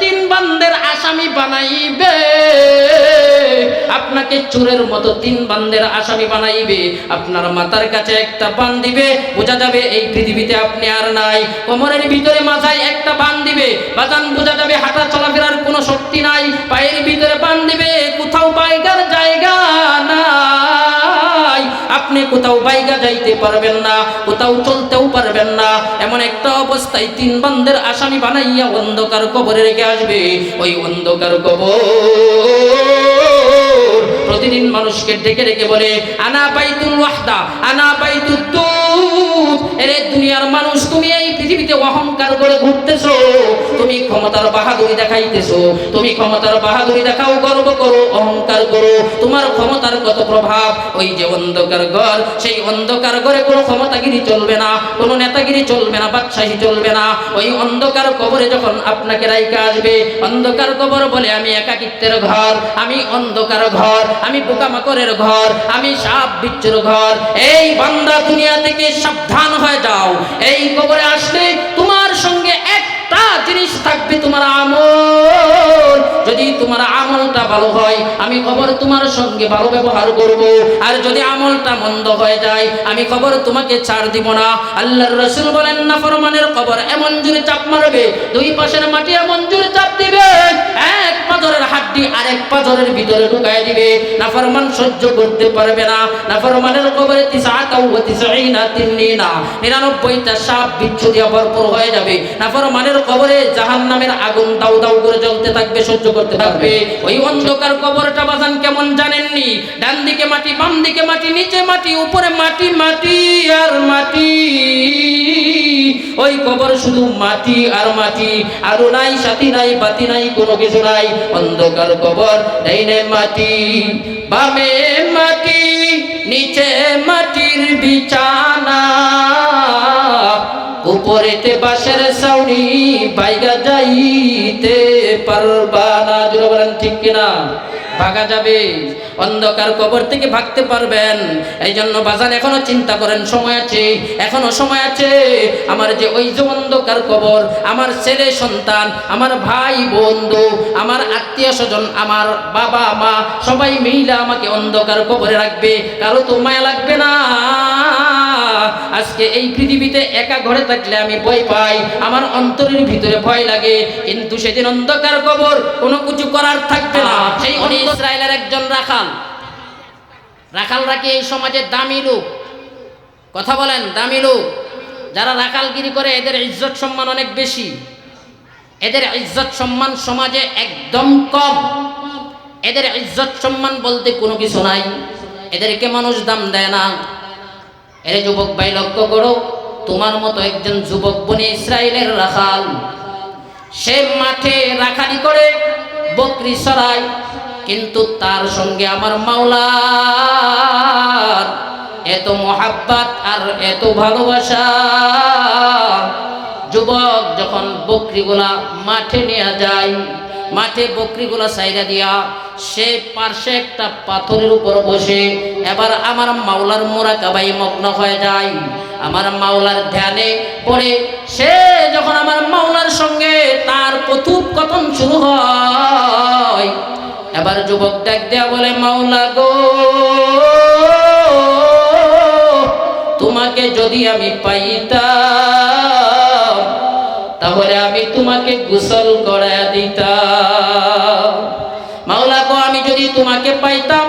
তিন বান্দের আসামি বানাইবে। আপনাকে চোরের মতো তিন বান্দের আসামি বানাইবে। আপনার মাথার কাছে একটা বান দিবে। বোঝা যাবে এই পৃথিবীতে আপনি আর নাই। কোমরের ভিতরে মাথায় একটা বান দিবে। বাজান, বোঝা যাবে হাঁটা চলাফেরার কোনো শক্তি নাই। পায়ের ভিতরে বান দিবে। কোথাও বাইগার জায়গা নাই। আপনি কোথাও বাইগা যাইতে পারবেন না, কোথাও চলতেও পারবেন না। এমন একটা অবস্থায় তিন বান্ধের আসামি বানাইয়া অন্ধকার কবরে রেখে আসবে। ওই অন্ধকার কবর প্রতিদিন মানুষকে ডেকে ডেকে বলে, আনা বাইতুল ওয়াহদা, আনা বাইতুত তুত এরে চলবে না নেতাগিরি চলবে না, বাদশাহী চলবে না। ওই অন্ধকার কবরে যখন আপনাকে রাইকা আসবে, অন্ধকার কবর বলে আমি একাকিত্বের ঘর, আমি অন্ধকার ঘর, আমি পোকামাকড়ের ঘর, আমি সাপ বিচ্ছুর ঘর। এই বান্দা দুনিয়া থেকে সাবধান হয়ে যাও এই কবরে আসলে তোমার সঙ্গে একটা জিনিস থাকবে তোমার আমল। যদি তোমার আমলটা ভালো হয়, আমি খবর তোমার সঙ্গে ভালো ব্যবহার করব। আর যদি আমলটা মন্দ হয়ে যায়, আমি খবর তোমাকে ছাড় দিব না। আল্লাহর রসুল বলেন না ফরমানের খবর এমন জোরে চাপ মারবে, দুই পাশের মাটি এমন জোরে চাপ দিবে, এক পাথরের হাড্ডি আরেক পাথরের ভিতরে ঢুকায় দিবে। না ফরমান সহ্য করতে পারবে না। না ফরমানের কবরে তিসঈনা তিন্নিনা। 99টা সাপ বিচ্ছু দিয়ে ভরপুর হয়ে যাবে। না কবরে জাহান্নামের আগুন দাউ দাউ করে জ্বলতে থাকবে, সহ্য করতে থাকবে। ওই অন্ধকার কবরটা বাজান কেমন জানেননি? ডান দিকে মাটি বাম দিকে মাটি, নিচে মাটি, উপরে মাটি মাটি আর মাটি। ওই কবর শুধু মাটি আর মাটি। আরও নাই, সাথী নাই, বাতি নাই, কোনো কিছু নাই। অন্ধকার কবর, ডাইনে মাটি, বামে মাটি, নিচে মাটির বিছানা। উপরেতে বাসের সাউনি বাইগা যাইতে পারবা না। জোরে বলেন, ঠিক কিনা? ভাগা যাবে। অন্ধকার কবর থেকে ভাগতে পারবেন। এই জন্য বাজান, এখনও চিন্তা করেন, সময় আছে, এখনও সময় আছে। আমার যে ওই যে অন্ধকার কবর, আমার ছেলে সন্তান, আমার ভাই, বন্ধু, আমার আত্মীয় স্বজন, আমার বাবা, মা, সবাই মিলে আমাকে অন্ধকার কবরে রাখবে। কারও তো মায়া লাগবে না। আজকে এই পৃথিবীতে একা ঘরে থাকলে আমি ভয় পাই। আমার অন্তরের ভিতরে ভয় লাগে। কিন্তু সেদিন অন্ধকার কবর কোনো কিছু করার থাকবে না। সেই ইসরায়েলের একজন রাখাল। রাখালরা কি এই সমাজে দামি লোক? কথা বলেন দামি লোক। যারা রাখালগিরি করে এদের ইজ্জত সম্মান অনেক বেশি। এদের ইজ্জত সম্মান সমাজে একদম কম। এদের ইজ্জত সম্মান বলতে কোনো কিছু নাই। এদেরকে মানুষ দাম দেয় না। এর যুবক ভাই, লক্ষ্য করো, তোমার মতো একজন যুবক বনে ইসরায়েলের রাখাল। সে মাঠে রাখালি করে বকরি সরায় কিন্তু তার সঙ্গে আমার মাওলার এত মহাব্বাত আর এত ভালোবাসা। যুবক যখন বকরিগুলা মাঠে নিয়ে যায় মাঠে বকরিগুলা সাইরা দিয়া সে পার্শ্বে একটা পাথরের উপর বসে। এবার আমার মাওলার মোরা কাবাই মগ্ন হয়ে যায়। আমার মাওলার ধ্যানে পড়ে সে যখন আমার মাওলার সঙ্গে তার কথোপকথন শুরু হয়, এবার যুবক ডাক দেয়া বলে, মাওলা গো, তোমাকে যদি আমি পাইতাম তাহলে আমি তোমাকে গোসল করা দিতাম। মাওলা গো, আমি যদি তোমাকে পাইতাম,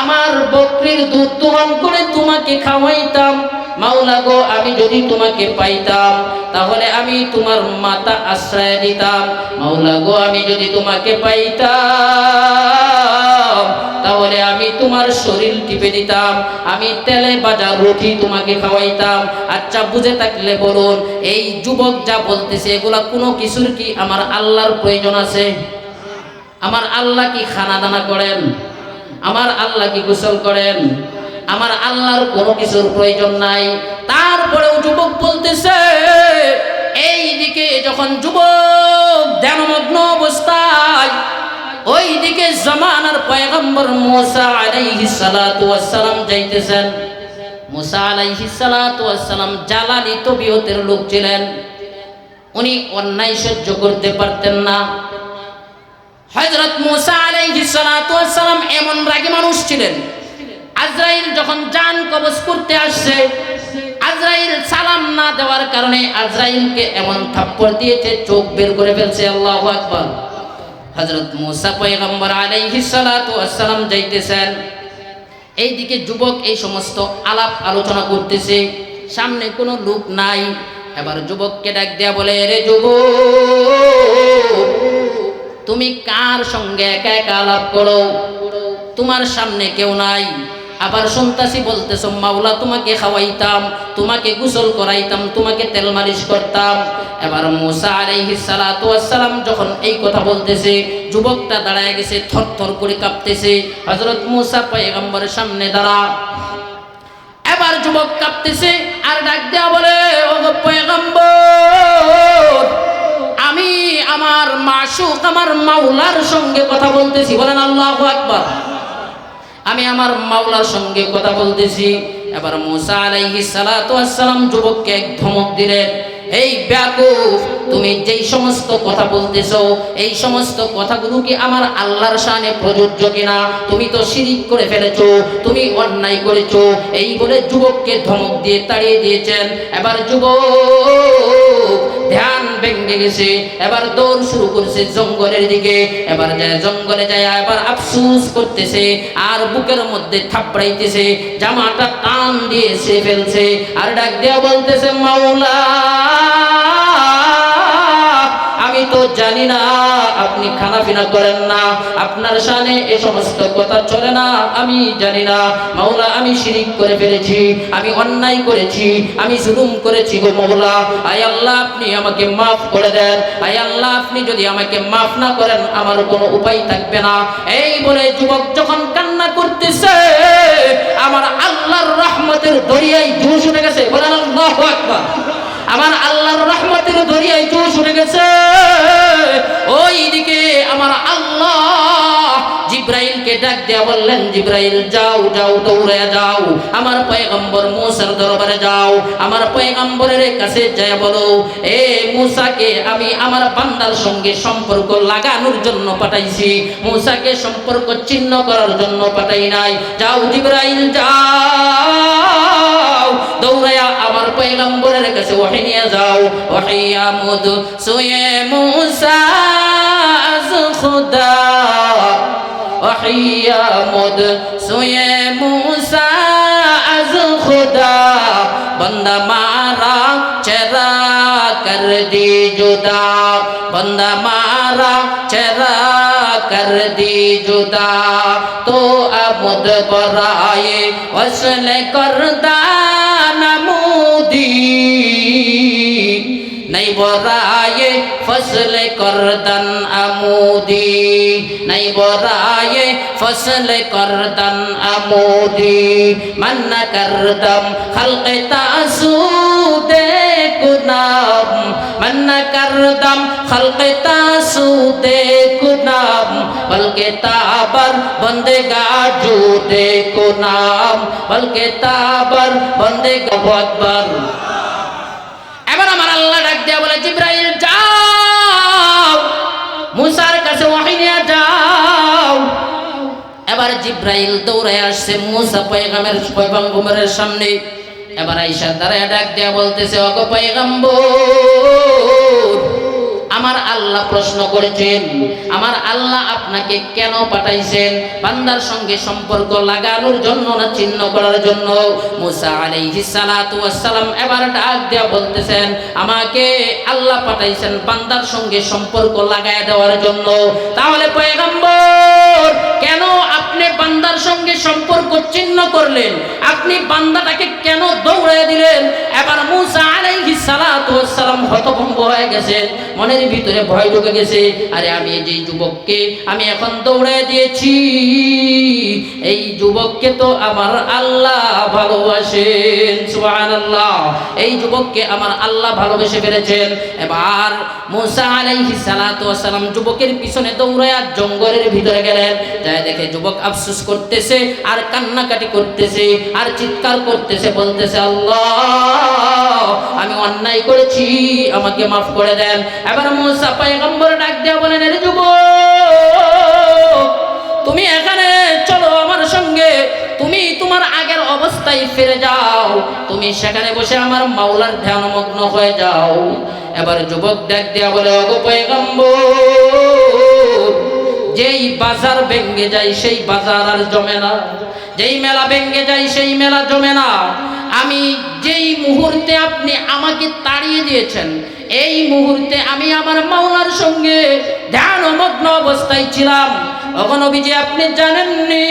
আমার বকরির দুধ দোহন করে তোমাকে খাওয়াইতাম। মাওলা গো, আমি যদি তোমাকে পাইতাম, তাহলে আমি তোমার মাতা আশ্রয় দিতাম। মাওলা গো, আমি যদি তোমাকে পাইতাম। তাহলে আমি তোমার শরীর টিপে দিতাম, আমি তেলে বাজার রুটি তোমাকে খাওয়াইতাম। আচ্ছা বুঝে থাকলে বলুন, এই যুবক যা বলতেছে, এগুলা কোনো কিছুর কি আমার আল্লাহর প্রয়োজন আছে? আমার আল্লাহ কি খানা দানা করেন? আমার আল্লাহ কি গোসল করেন? আমার আল্লাহর কোনো কিছুর প্রয়োজন নাই। তারপরেও যুবক বলতেছে, এই দিকে যখন যুবক জামানার পয়গম্বর মুসা আলাইহিস সালাতু ওয়াস সালাম যাইতেছেন। মুসা আলাইহিস সালাতু ওয়াস সালাম জালালি তবিয়তের লোক ছিলেন। উনি অন্যায় সহ্য করতে পারতেন না। হযরত মুসা আলাইহিস সালাতু ওয়াস সালাম এমন রাগী মানুষ ছিলেন। আজরাইল যখন জান কবজ করতে আসছে, আজরাইল সালাম না দেওয়ার কারণে আজরাইলকে এমন থাপ্পড় দিয়েছে, চোখ বের করে ফেলছে, আল্লাহু আকবার। হযরত মুসা পয়গম্বর আলাইহি সালাতু ওয়াস সালাম যাইতেছেন। এইদিকে যুবক এই সমস্ত আলাপ আলোচনা করতেছে। সামনে কোনো লোক নাই। এবার যুবককে ডাক দেয়া বলে, রে যুব তুমি কার সঙ্গে একা একা আলাপ করো? তোমার সামনে কেউ নাই। আবার সন্তাসি বলতেছ, মাওলা, তোমাকে খাওয়াইতাম, তোমাকে গোসল করাইতাম, তোমাকে তেল মালিশ করতাম। এবার মুসা আলাইহিস সালাতু ওয়াসসালাম যখন এই কথা বলতেছে, যুবকটা দাঁড়ায় গেছে, থরথর করে কাঁপতেছে। হযরত মুসা পয়গম্বরের সামনে দাঁড়া। এবার যুবক কাঁপতেছে আর ডাক দেওয়া বলে ও পয়গম্বর, আমি আমার মাসুক, আমার মাওলার সঙ্গে কথা বলতেছি। বলেন আল্লাহু আকবার। আমি আমার মাওলার সঙ্গে কথা বলতেছি। এবার মুসা আলাইহিস সালাতু ওয়াসসালাম যুবককে এক ধমক দিলেন, এই ব্যাকুফ, তুমি যেই সমস্ত কথা বলতেছো, এই সমস্ত কথাগুলো কি আমার আল্লাহর শানে প্রযোজ্য কিনা? তুমি তো শিরিক করে ফেলেছো, তুমি অন্যায় করেছ। এই বলে যুবককে ধমক দিয়ে তাড়িয়ে দিয়েছেন। এবার যুবক ধ্যান ভেঙে গেছে। এবার দৌড় শুরু করছে জঙ্গলের দিকে। এবার যায় জঙ্গলে যায়, এবার আফসুস করতেছে আর বুকের মধ্যে থাপড়াইতেছে। জামাটা টান দিয়ে সে ফেলছে আর ডাক দেওয়া বলতেছে, মাওলা জানি না, আপনি খানা পিনা করেন না, আপনার সামনে এ সমস্ত কথা চলে না, আমি জানি না। মাওলা, আমি শিরিক করে ফেলেছি, আমি অন্যায় করেছি, আমি জুলুম করেছি গো মাওলা। আয় আল্লাহ, আপনি আমাকে মাফ করে দেন। আয় আল্লাহ, আপনি যদি আমাকে মাফ না করেন, আমার কোনো উপায় থাকবে না। এই বলে যুবক যখন কান্না করতেছে, আমার আল্লাহর রহমতের দরিয়ায় জোশ উঠে গেছে। বলেন আল্লাহু আকবার। আমার আল্লাহর রহমতের দরিয়ায় জোশ উঠে গেছে। ওই দিকে আমার আল্লাহ জিব্রাইলকে ডাক দেয়া বললেন, জিব্রাইল, যাও যাও দৌড়ে যাও। আমার পয়গম্বর মুসার দরবারে যাও। আমার পয়গম্বরের কাছে যায় বলো, এ মুসাকে আমি আমার বান্দার সঙ্গে সম্পর্ক লাগানোর জন্য পাঠাইছি। মুসাকে সম্পর্ক ছিন্ন করার জন্য পাঠাই নাই। যাও, জিব্রাইল, যাও। পয়গম্বরের কাছে ওহি নিয়ে যাও। ওহি আমুদ সুয়ে মুসা আজ খুদা ওহি আমুদ সুয়ে মুসা আজ খুদা বন্দা মারা, চেরা কর দি জুদা। বন্দা মারা, চেরা کر دی جدا تو اب برائے وصل کردہ عمودی نہیں برائے فصل کردن عمودی نہیں برائے فصل کردن عمودی من کردم خلق تاسودے মান্না কারদাম, খালকে তাসুদে কুনাম বলকে তাবার বন্দে গাজুদে কুনাম বলকে তাবার বন্দে গবদবার এবার আমার আল্লাহ ডাক দেয়া বলে, জিব্রাইল যাও, মুসার কাছে ওয়াহি যাও। এবার জিব্রাইল দৌড়ায় আসছে মুসা পয়গামের পয়গম্বরের সামনে। এবার আইসার দ্বারা ডাক দেয়া বলতেছে অগ পয়গম্বর আমার আল্লাহ প্রশ্ন করেছেন, আমার আল্লাহ আপনাকে কেন পাঠাইছেন? বান্দার সঙ্গে সম্পর্ক লাগানোর জন্য না চিহ্ন করার জন্য? মুসা সালাতু এবার ডাক দেয়া বলতেছেন, আমাকে আল্লাহ পাঠাইছেন বান্দার সঙ্গে সম্পর্ক লাগায় দেওয়ার জন্য। তাহলে পয়গম্বর, কেন আপনি বান্দার সঙ্গে সম্পর্ক চিহ্ন করলেন? আপনি বান্দাটাকে কেন দৌড়ায় দিলেন? এবার মুসা আলাইহিস সালাতু ওয়াসসালাম হতভম্ব হয়ে গেছেন মনের ভিতরে ভয় ঢুকে গেছে। আরে আমি যে যুবককে আমি এখন দৌড়ায় দিয়েছি। এই যুবককে তো আমার আল্লাহ ভালোবাসেন, সুবহানাল্লাহ। এই যুবককে আমার আল্লাহ ভালোবেসে ফেলেছেন। এবার মুসা আলাইহিস সালাতু ওয়াসসালাম যুবকের পিছনে দৌড়ায় জঙ্গলের ভিতরে গেলেন। যাই দেখে যুবক আফসোস করতেছে, আর কান্নাকাটি করতেছে, আর চিৎকার করতেছে, বলতেছে, আল্লাহ, আমি অন্যায় করেছি, আমাকে মাফ করে দেন। এবার মুসা পয়গম্বর ডাক দেয়া বলেন, এর যুব তুমি এখানে চলো আমার সঙ্গে। তুমি তোমার আগের অবস্থায় ফিরে যাও। তুমি সেখানে বসে আমার মাওলার ধ্যানমগ্ন হয়ে যাও। এবার যুবক ডাক দেয়া বলে, অগ পয়গম্বর, যেই বাজার ভেঙ্গে যায় সেই বাজার আর জমে না। যেই মেলা ভেঙ্গে যায় সেই মেলা জমে না। আমি যেই মুহূর্তে আপনি আমাকে তাড়িয়ে দিয়েছেন এই মুহূর্তে আমি আমার মাওলার সঙ্গে ধ্যান ধ্যানমগ্ন অবস্থায় ছিলাম। অগণবিজি আপনি জানেননি?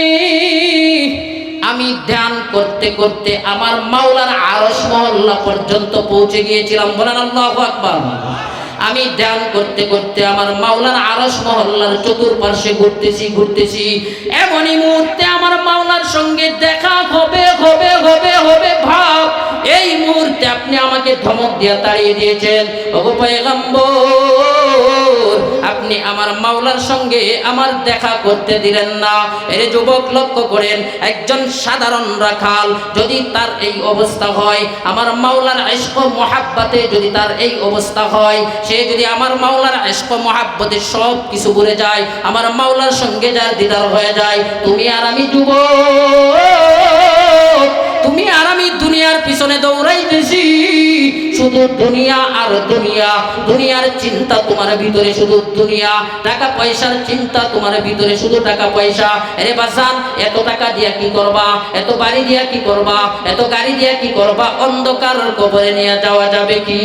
আমি ধ্যান করতে করতে আমার মাওলার আরস মহল্লা পর্যন্ত পৌঁছে গিয়েছিলাম। বলেন আল্লাহ আকবার। আমি ধ্যান করতে করতে আমার মাওলার আরস মহল্লার চতুর্পার্শ্বে ঘুরতেছি ঘুরতেছি। এমনই মুহূর্তে আমার মাওলার সঙ্গে দেখা হবে হবে হবে হবে ভাব। এই মুহূর্তে আপনি আমাকে ধমক দিয়ে তাড়িয়ে দিয়েছেন। ওগো পয়গম্বর আপনি আমার মাওলার সঙ্গে আমার দেখা করতে দিলেন না। এর যুবক, লক্ষ্য করেন, একজন সাধারণ রাখাল যদি তার এই অবস্থা হয়, আমার মাওলার ইশক মহাব্বাতে যদি তার এই অবস্থা হয়, সে যদি আমার মাওলার ইশক মহাব্বতে সব কিছু ভুলে যায়, আমার মাওলার সঙ্গে যার দিদার হয়ে যায়, তুমি আর আমি যুবক তুমি আর আমি দুনিয়ার পিছনে দৌড়াইতেছি। শুধু দুনিয়া আর দুনিয়া, দুনিয়ার চিন্তা তোমার ভিতরে শুধু দুনিয়া, টাকা পয়সার চিন্তা তোমার ভিতরে শুধু টাকা পয়সা। আরে বাসান এত টাকা দিয়া কি করবা? এত বাড়ি দিয়া কি করবা? এত গাড়ি দিয়া কি করবা? অন্ধকার কবরে নিয়ে যাওয়া যাবে কি?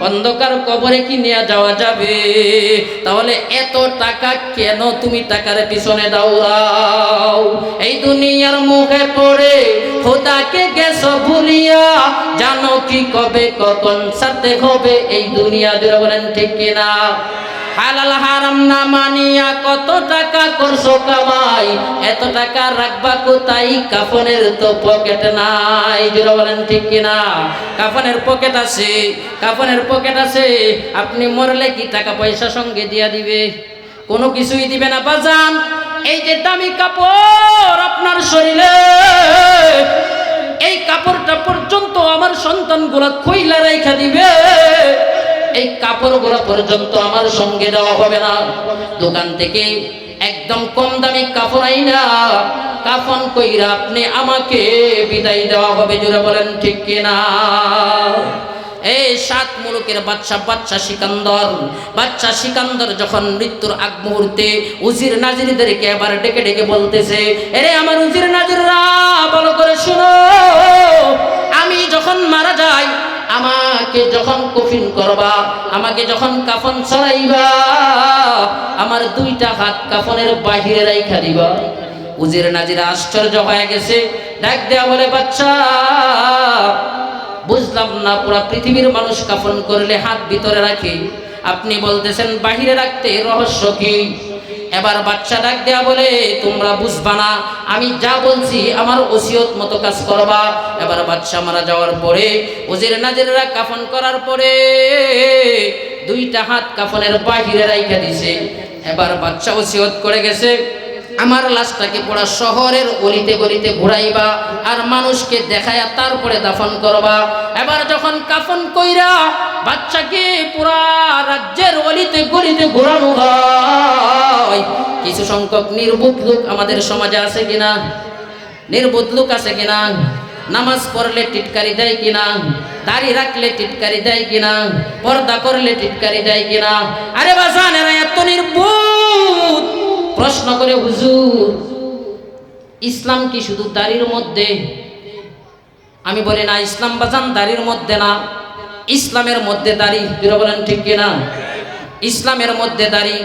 অন্ধকার কবরে কি নিয়ে যাওয়া যাবে? তাহলে এত টাকা কেন তুমি টাকার পিছনে দাও এই দুনিয়ার মুখে পড়ে খোদাকে গেছ ভুলিয়া, জানো কি কবে, কখন সাথে হবে এই দুনিয়া জুড়ে বলেন ঠিক কিনা? হালাল হারাম না মানিয়া কত টাকা করছ কামাই, এত টাকা রাখবা কোথায়? কাফনের তো পকেট নাই জুড়ে বলেন ঠিক কিনা? কাফনের পকেট আছে, কাফনের পকেট আছে, আপনি মরলে কি টাকা পয়সা সঙ্গে দিয়া দিবে? কোনো কিছুই দিবে না, বাজান। এই যে দামি কাপড় আপনার শরীরে, এই কাপড়টা পর্যন্ত আমার সন্তানগুলা খইলা রেখা দিবে। এই কাপড়গুলো পর্যন্ত আমার সঙ্গে দেওয়া হবে না। দোকান থেকে একদম কম দামি কাপড় আইনা, কাফন কইরা আপনি আমাকে বিদায় দেওয়া হবে জুড়ে বলেন ঠিক কিনা? এই সাত মুলুকের বাচ্চা বাচ্চা সিকান্দর। বাচ্চা সিকান্দর যখন মৃত্যুর আগ মুহূর্তে উজির নাজিরদেরকে এবার ডেকে ডেকে বলতেছে, এরে আমার উজির নাজিররা, ভালো করে শুনো। আমি যখন মারা যাই, আমাকে যখন কফিন করবা, আমাকে যখন কাফন ছড়াইবা, আমার দুইটা হাত কাফনের বাহিরে রাইখা দিবা। উজির নাজিরা আশ্চর্য হয়ে গেছে। ডাক দেয়া বলে বাচ্চা বুঝলাম না, পুরা পৃথিবীর মানুষ কাফন করলে হাত ভিতরে রাখে। আপনি বলতেছেন, বাহিরে রাখতে রহস্য কি? এবার বাচ্চা ডাক দেয়া বলে, তোমরা বুঝবা না, আমি যা বলছি আমার ওসিয়ত মতো কাজ করবা। এবার বাচ্চা মারা যাওয়ার পরে, ওজির নাজিরা কাফন করার পরে দুইটা হাত কাফনের বাহিরে রাইখা দিছে। এবার বাচ্চা ওসিয়ত করে গেছে। আমার লাশটাকে পুরা শহরের গলিতে গলিতে ঘুরাইবা আর মানুষকে দেখায়া তারপরে দাফন করবা। এবার যখন কাফন কইরা বাচ্চাকে পুরা রাজ্যের অলিতে গলিতে ঘুরানো হয়, কিছু সংখ্যক নির্বুধ লোক আমাদের সমাজে আছে কিনা? নির্বুধ লোক আছে কিনা? নামাজ পড়লে টিটকারি দেয় কিনা? দাড়ি রাখলে টিটকারি দেয় কিনা? পর্দা করলে টিটকারি দেয় কিনা? আরে বাসান এরা এত নির্বুধ! প্রশ্ন করে, হুজুর, ইসলাম কি শুধু দাড়ির মধ্যে? আমি বলি, না, ইসলাম বাজান দাড়ির মধ্যে না। ইসলামের মধ্যে দাড়ি। দুরা বলেন, ঠিক কিনা? ইসলামের মধ্যে দাড়ি।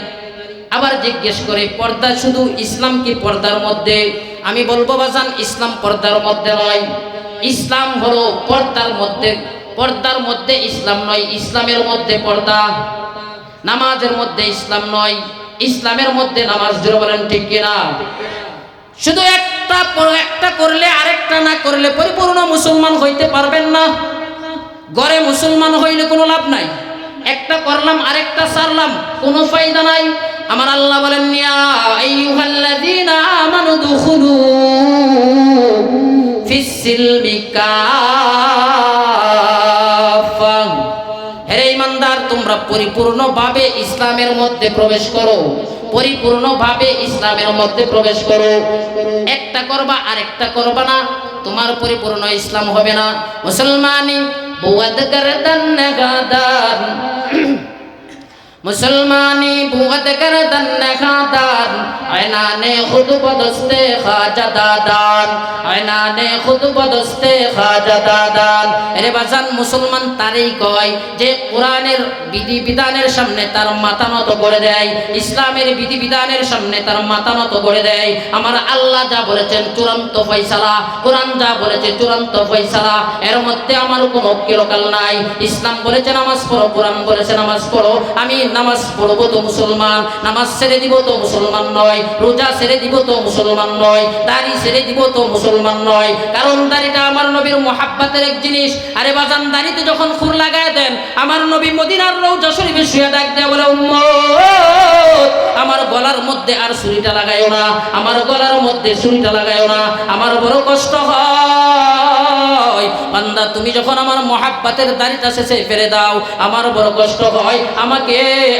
আবার জিজ্ঞেস করে, পর্দা শুধু ইসলাম কি পর্দার মধ্যে? আমি বলব, বাজান, ইসলাম পর্দার মধ্যে নয়। ইসলাম হলো পর্দার মধ্যে পর্দার মধ্যে ইসলাম নয়, ইসলামের মধ্যে পর্দা। নামাজের মধ্যে ইসলাম নয় ইসলামের মধ্যে নামাজ জুড়ে বলেন ঠিক কিনা? শুধু একটা একটা করলে আরেকটা না করলে পরিপূর্ণ মুসলমান হইতে পারবেন না। গড়ে মুসলমান হইলে কোনো লাভ নাই। একটা করলাম, আরেকটা সারলাম, কোনো ফায়দা নাই। আমার আল্লাহ বলেন আমানু দুখুলু ফিস সিলমি তোমরা পরিপূর্ণভাবে ইসলামের মধ্যে প্রবেশ করো। পরিপূর্ণভাবে ইসলামের মধ্যে প্রবেশ করো। একটা করবা আর একটা করবা না। তোমার পরিপূর্ণ ইসলাম হবে না। মুসলমানি, বুয়াদ গরদান, গাদান। মুসলমানি বুয়াদ গরদন গাদান আয়নানে খুদ বদস্তে খাজা দাদান আয়নানে খুদ বদস্তে খাজা দাদান এরে বাজান, মুসলমান তারই কয় যে কোরআনের বিধি বিধানের সামনে তার মাথা নত করে দেয়, ইসলামের বিধি বিধানের সামনে তার মাথা নত করে দেয়। আমার আল্লাহ যা বলেছেন, চূড়ান্ত ফয়সালা, কোরআন যা বলেছে, চূড়ান্ত ফয়সালা, এর মধ্যে আমার কোনো কিরকাল নাই। ইসলাম বলেছে নামাজ পড়ো, কোরআন বলেছে নামাজ পড়ো, আমি নামাজ পড়ব তো মুসলমান, নামাজ ছেড়ে দিব তো মুসলমান নয়, রোজা ছেড়ে দিব তো মুসলমান নয়, দাড়ি ছেড়ে দিব তো মুসলমান নয়। কারণ দাড়িটা আমার নবীর মোহাব্বাতের এক জিনিস। আরে বাজান, দাড়িতে যখন ফুল লাগায় দেন, আমার নবী মদিনার রৌজা শরীফে শুয়ে ডাক দেয়া বলে আমার গলার মধ্যে আর ছুরিটা লাগাইও না, আমার গলার মধ্যে ছুরিটা লাগাইও না, আমার বড় কষ্ট হয়। বান্দা, তুমি যখন আমার মহাব্বাতের দাড়িটা শেষে ফেলে দাও, আমার বড় কষ্ট হয়। আমাকে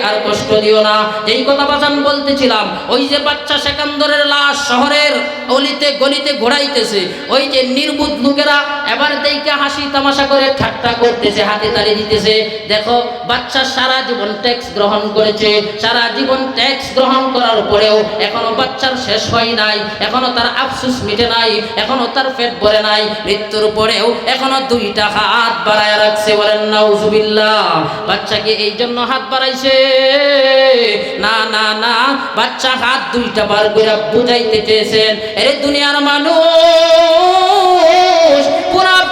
আর কষ্ট দিও না। যেই কথা বাজান বলতেছিলাম, ওই যে বাচ্চা সেকান্দরের লাশ শহরের অলিতে গলিতে ঘোরাইতেছে ওই যে নির্বুধ লোকেরা এবার দেখে হাসি তামাশা করে ঠাট্টা করতেছে, হাতে তালি দিতেছে। দেখো, বাচ্চা সারা জীবন ট্যাক্স গ্রহণ করেছে। সারা জীবন ট্যাক্স গ্রহণ করার পরেও এখনও বাচ্চার শেষ হয় নাই, এখনও তার আফসুস মিটে নাই, এখনও তার পেট ভরে নাই। মৃত্যুর পরেও এখনও দুইটা হাত বাড়ায় রাখছে, বলেন নাউজুবিল্লাহ। বাচ্চাকে এই জন্য হাত বাড়াইছে। না না না, বাচ্চা হাত দুইটা বার করে বুঝাইতে চেয়েছেন। এরে দুনিয়ার মানুষ!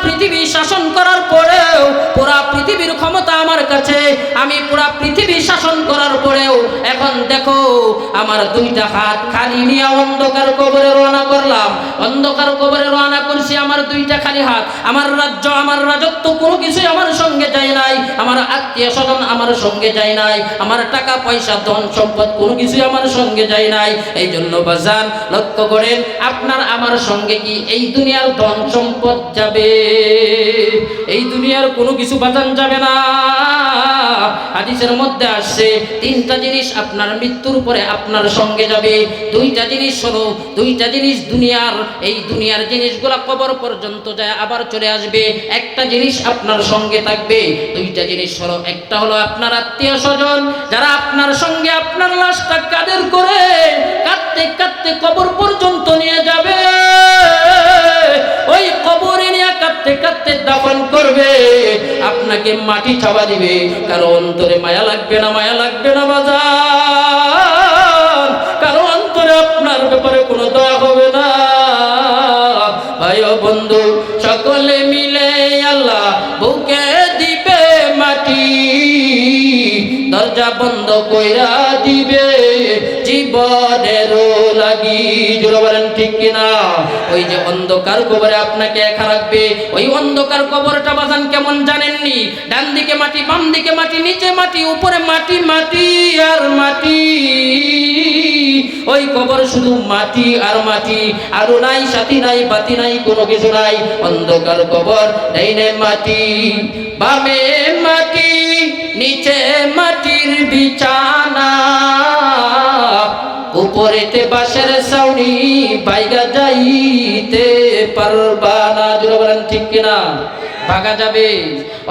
পৃথিবী শাসন করার পরেও, পুরা পৃথিবীর ক্ষমতা আমার কাছে। আমি পুরা পৃথিবী শাসন করার পরেও, এখন দেখো, আমার দুইটা হাত খালি নিয়ে অন্ধকার কবরে রওনা করলাম। অন্ধকার কবরে রওনা করছি আমার দুইটা খালি হাত। আমার রাজ্য, আমার রাজত্ব কোনো কিছুই আমার সঙ্গে যায় আমার আত্মীয় স্বজন আমার সঙ্গে যায় নাই, আমার টাকা, পয়সা, ধন, সম্পদ কোনো কিছুই আমার সঙ্গে যায় নাই। এই জন্য বাজান, লক্ষ্য করেন, আপনার, আমার সঙ্গে কি এই দুনিয়ার ধন সম্পদ যাবে? এই দুনিয়ার কোনো কিছু বাজান যাবে না। হাদিসের মধ্যে আসছে, তিনটা জিনিস আপনার মৃত্যুর পরে আপনার সঙ্গে যাবে। দুইটা জিনিস হলো দুইটা জিনিস দুনিয়ার, এই দুনিয়ার জিনিসগুলা কবর পর্যন্ত যায়, আবার চলে আসবে। একটা জিনিস আপনার সঙ্গে থাকবে, দুইটা জিনিস হলো একটা হলো আপনার আত্মীয় স্বজন, যারা আপনার সঙ্গে আপনার লাশটা কাদের করে কাঁদতে কাঁদতে কবর পর্যন্ত নিয়ে যাবে। ওই কবরে নিয়ে কাঁদতে কাঁদতে দাফন করবে। আপনাকে মাটি ছাবা দিবে, কারও অন্তরে মায়া লাগবে না, মায়া লাগবে না বাজার কারও অন্তরে আপনার ব্যাপারে কোনো দয়া হবে না। ভাই বন্ধু, সকলে মিলে আল্লাহ বুকে দিবে মাটি, দরজা বন্ধ কইরা দিবে। জীবনের লাগি। ঠিক কিনা? ওই যে অন্ধকার কবরে আপনাকে একা রাখবে। ওই অন্ধকার কবরটা বাজান কেমন জানেননি? ডান দিকে মাটি বাম দিকে মাটি, নিচে মাটি, উপরে মাটি মাটি আর মাটি। ওই কবর শুধু মাটি আর মাটি। আরও নাই, সাথী নাই, বাতি নাই, কোনো কিছু নাই। অন্ধকার কবর নেই মাটি, বামে মাটি, নিচে মাটির বিছানা উপরেতে বাঁশের সাউনি বাইগা যাইতে পারবা না। জোরে বলেন ঠিক কিনা? ভাগা যাবে।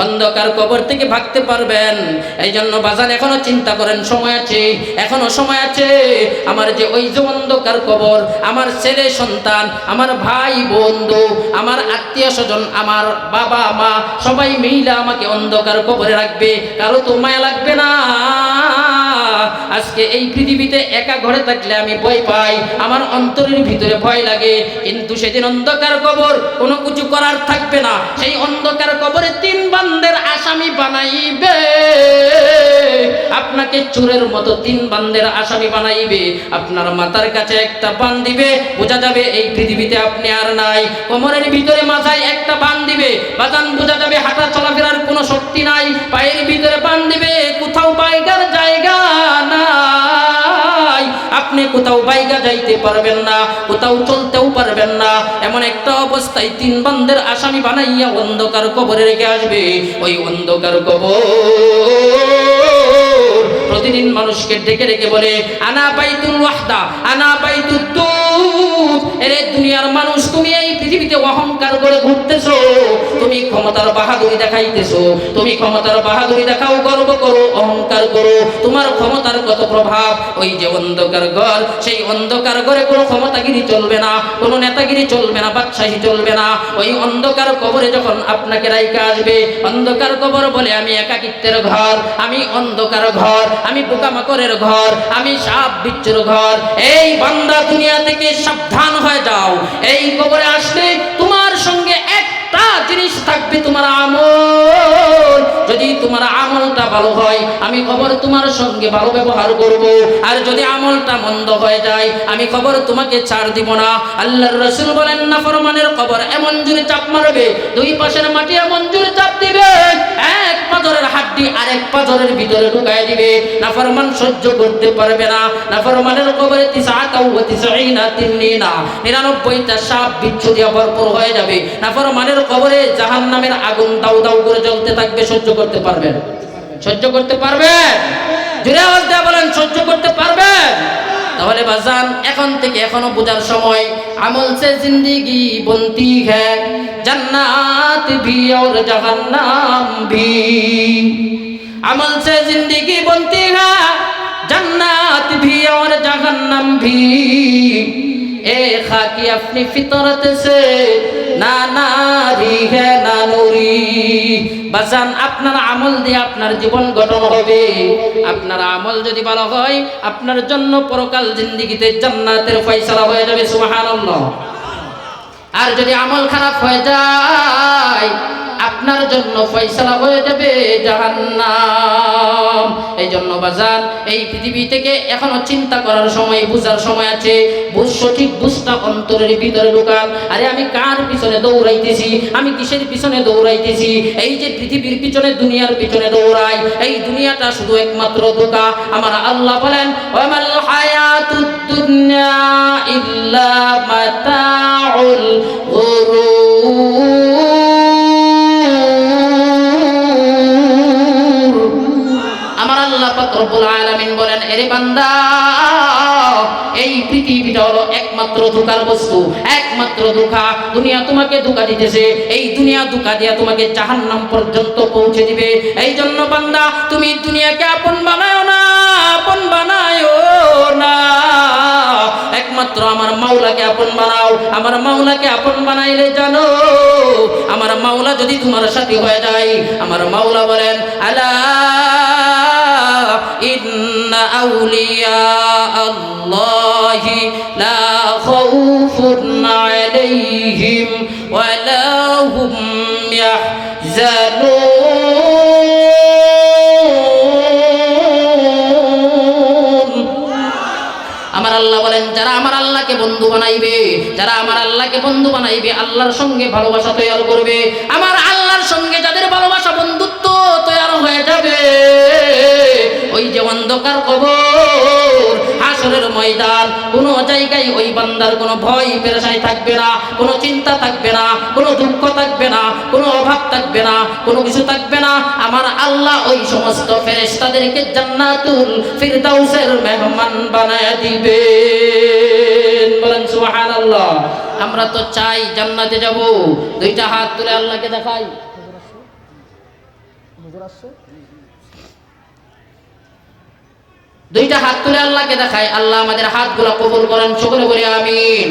অন্ধকার কবর থেকে ভাগতে পারবেন। এই জন্য বাজান, এখনও চিন্তা করেন, সময় আছে, এখনও সময় আছে। আমার যে ওই যে অন্ধকার কবর, আমার ছেলে সন্তান, আমার ভাই বন্ধু, আমার আত্মীয় স্বজন, আমার বাবা, মা, সবাই মিলে আমাকে অন্ধকার কবরে রাখবে। কারও তো মায়া লাগবে না। আজকে এই পৃথিবীতে একা ঘরে থাকলে আমি ভয় পাই। আমার অন্তরের ভিতরে ভয় লাগে। কিন্তু সেদিন অন্ধকার কবর, কোনো কিছু করার থাকবে না। সেই অন্ধকার কবরে তিন বান্দের আসামি বানাইবে। আপনাকে চোরের মতো তিন বান্দের আসামি বানাইবে। আপনার মাথার কাছে একটা বান দিবে। বোঝা যাবে এই পৃথিবীতে আপনি আর নাই। কোমরের ভিতরে মাথায় একটা বান দিবে। বাজান, বোঝা যাবে হাঁটা চলাফেরার কোনো শক্তি নাই। পায়ের ভিতরে বান দিবে। কোথাও বাইগার জায়গা নাই। আপনি কোথাও বাইগা যাইতে পারবেন না, কোথাও চলতেও পারবেন না। এমন একটা অবস্থায় তিন বান্ধের আসামি বানাইয়া অন্ধকার কবরে রেখে আসবে। ওই অন্ধকার কবর প্রতিদিন মানুষকে ডেকে রেখে বলে, আনা বাইতুল ওয়াহদা, আনা তুত এরে দুনিয়ার মানুষ, তুমি এই পৃথিবীতে অহংকার করে ঘুরতেছো। তুমি ক্ষমতার বাহাদুরি দেখাইতেছো। তুমি ক্ষমতার বাহাদুরি দেখাও, গর্ব করো, অহংকার করো। তোমার ক্ষমতার কত প্রভাব? ওই যে অন্ধকার ঘর, সেই অন্ধকার ঘরে কোনো ক্ষমতাগিরি চলবে না, কোনো নেতাগিরি চলবে না, বাদশাহী চলবে না। ওই অন্ধকার কবরে যখন আপনাকে রাইকা আসবে, অন্ধকার কবর বলে আমি একাকিত্বের ঘর, আমি অন্ধকার ঘর, আমি পোকামাকড়ের ঘর, আমি সাপ বিচ্ছুর ঘর। এই বান্দা দুনিয়া থেকে সাবধান হয়ে যাও। এই কবরে আসলে তোমার একটা জিনিস থাকবে তোমার আমল। যদি তোমার আমলটা ভালো হয়, আমি খবর তোমার সঙ্গে ভালো ব্যবহার করব। আর যদি আমলটা মন্দ হয়ে যায়, আমি খবর তোমাকে ছাড় দিব না। আল্লাহর রসুল বলেন, না, ফরমানের খবর এমন জোরে চাপ মারবে, দুই পাশের মাটি এমন জোরে চাপ দিবে, এক পাথরের হাড্ডি আরেক পাথরের ভিতরে ঢুকায় দিবে। না, ফরমান সহ্য করতে পারবে না। না, ফরমানের কবরে তিসাকাউ ওয়া তিসঈনা তিন্নিনা। 99টা সাপ বিচ্ছু দিয়ে ভরপুর হয়ে যাবে। না কবরে জাহান নামের আগুন দাউ দাউ করে জ্বলতে থাকবে, সহ্য করতে পারবেন। সহ্য করতে পারবেন? জুড়ে বলতে বলেন, সহ্য করতে পারবেন? তাহলে বাজান, এখন থেকে এখনও বোঝার সময়, আমল সে জিন্দিগি বন্তি হ্যাঁ জান্নাত ভি আর জাহান্নাম ভি। আমল সে জিন্দিগি বন্তি হ্যাঁ জান্নাত ভি আর জাহান্নাম ভি। এ খাকি, আপনি ফিতরাতে সে না নারী না নুরি। বাজান, আপনার আমল দিয়ে আপনার জীবন গঠন হবে। আপনার আমল যদি ভালো হয়, আপনার জন্য পরকাল জিন্দিগিতে জান্নাতের ফয়সালা হয়ে যাবে, সুবহানাল্লাহ। আর যদি আমল খারাপ হয়ে যায় আপনার জন্য ফয়সালা হয়ে যাবে জাহান্নাম। এই জন্য বাজার, এই পৃথিবী থেকে এখনও চিন্তা করার সময়, বুঝার সময় আছে। বুঝ, সঠিক বুঝটা অন্তরের ভিতরে ঢুকান আরে আমি কার পিছনে দৌড়াইতেছি? আমি কিসের পিছনে দৌড়াইতেছি? এই যে পৃথিবীর পিছনে, দুনিয়ার পিছনে দৌড়াই, এই দুনিয়াটা শুধু একমাত্র ধোকা। আমার আল্লাহ বলেন ইল্লা মাতাউল রব্বুল আলামিন বলেন, এরে বান্দা, এই পৃথিবীটা হলো একমাত্র ধোকার বস্তু, একমাত্র ধোকা। দুনিয়া তোমাকে ধোকা দিতেছে, এই দুনিয়া ধোকা দিয়া তোমাকে জাহান্নাম পর্যন্ত পৌঁছে দিবে। এই জন্য বান্দা, তুমি দুনিয়াকে আপন বানায় না, আপন বানায় না। একমাত্র আমার মাওলাকে আপন বানাও। আমার মাওলাকে আপন বানাইলে জানো, আমার মাওলা যদি তোমার সাথে হয়ে যায়, আমার মাওলা বলেন, আলা খাউফুন আলাইহিম ওয়া লা হুম ইয়াহজানুন আমার আল্লাহ বলেন, যারা আমার আল্লাহকে বন্ধু বানাইবে, যারা আমার আল্লাহকে বন্ধু বানাইবে, আল্লাহর সঙ্গে ভালোবাসা তৈরি করবে, আমার আল্লাহর সঙ্গে যাদের ভালোবাসা বন্ধুত্ব অন্ধকার কবর, হাসরের ময়দান, কোনো জায়গায় ওই বান্দার কোনো ভয়, পেরেশানি থাকবে না, কোনো চিন্তা থাকবে না, কোনো দুঃখ থাকবে না, কোনো অভাব থাকবে না, কোনো কিছু থাকবে না। আমার আল্লাহ ওই সমস্ত ফেরেশতাদেরকে জান্নাতুল ফিরদাউসের মেহমান বানায় দিবে বলেন, সুবহানাল্লাহ। আমরা তো চাই জান্নাতে যাব। দুইটা হাত তুলে আল্লাহকে দেখাই। দুইটা হাত তুলে আল্লাহকে দেখায় আল্লাহ আমাদের হাতগুলো কবুল করেন সকলে বলে আমিন।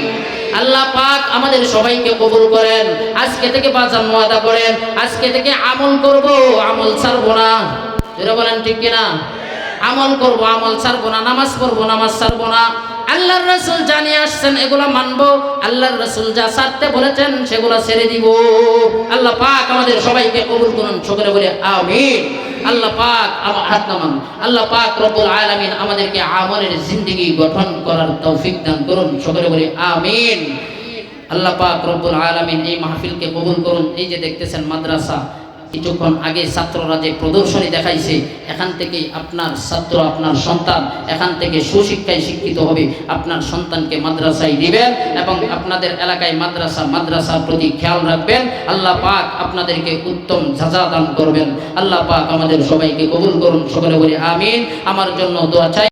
আল্লাহ পাক আমাদের সবাইকে কবুল করেন। আজকে থেকে বাজার ওয়াদা করেন। আজকে থেকে আমল করব, আমল ছাড়বো না। যেটা বলেন ঠিক কিনা? আমল করব, আমল ছাড়বো না। নামাজ পড়ব, নামাজ ছাড়বো না। আল্লাহর রসুল জানিয়ে আসছেন, এগুলা মানবো। আল্লাহর রসুল যা ছাড়তে বলেছেন, সেগুলা ছেড়ে দিব। আল্লাহ পাক আমাদের সবাইকে কবুল করুন সকলে বলে আমিন। আল্লাহ পাক আমার হাত নামান আল্লাহ পাক রব্বুল আলামিন আমাদেরকে আমলের জিন্দগি গঠন করার তৌফিক দান করুন, সকলে বলি আমিন। আল্লাহ পাক রব্বুল আলামিন এই মাহফিলকে কবুল করুন, এই যে দেখতেছেন মাদ্রাসা কিছুক্ষণ আগে ছাত্ররা যে প্রদর্শনী দেখাইছে, এখান থেকে আপনার ছাত্র, আপনার সন্তান, এখান থেকে সুশিক্ষায় শিক্ষিত হবে। আপনার সন্তানকে মাদ্রাসায় দিবেন এবং আপনাদের এলাকায় মাদ্রাসা, মাদ্রাসার প্রতি খেয়াল রাখবেন। আল্লাহ পাক আপনাদেরকে উত্তম সাজা দান করবেন। আল্লাহ পাক আমাদের সবাইকে কবুল করুন, সকলে বলি আমিন। আমার জন্য দোয়া চাই।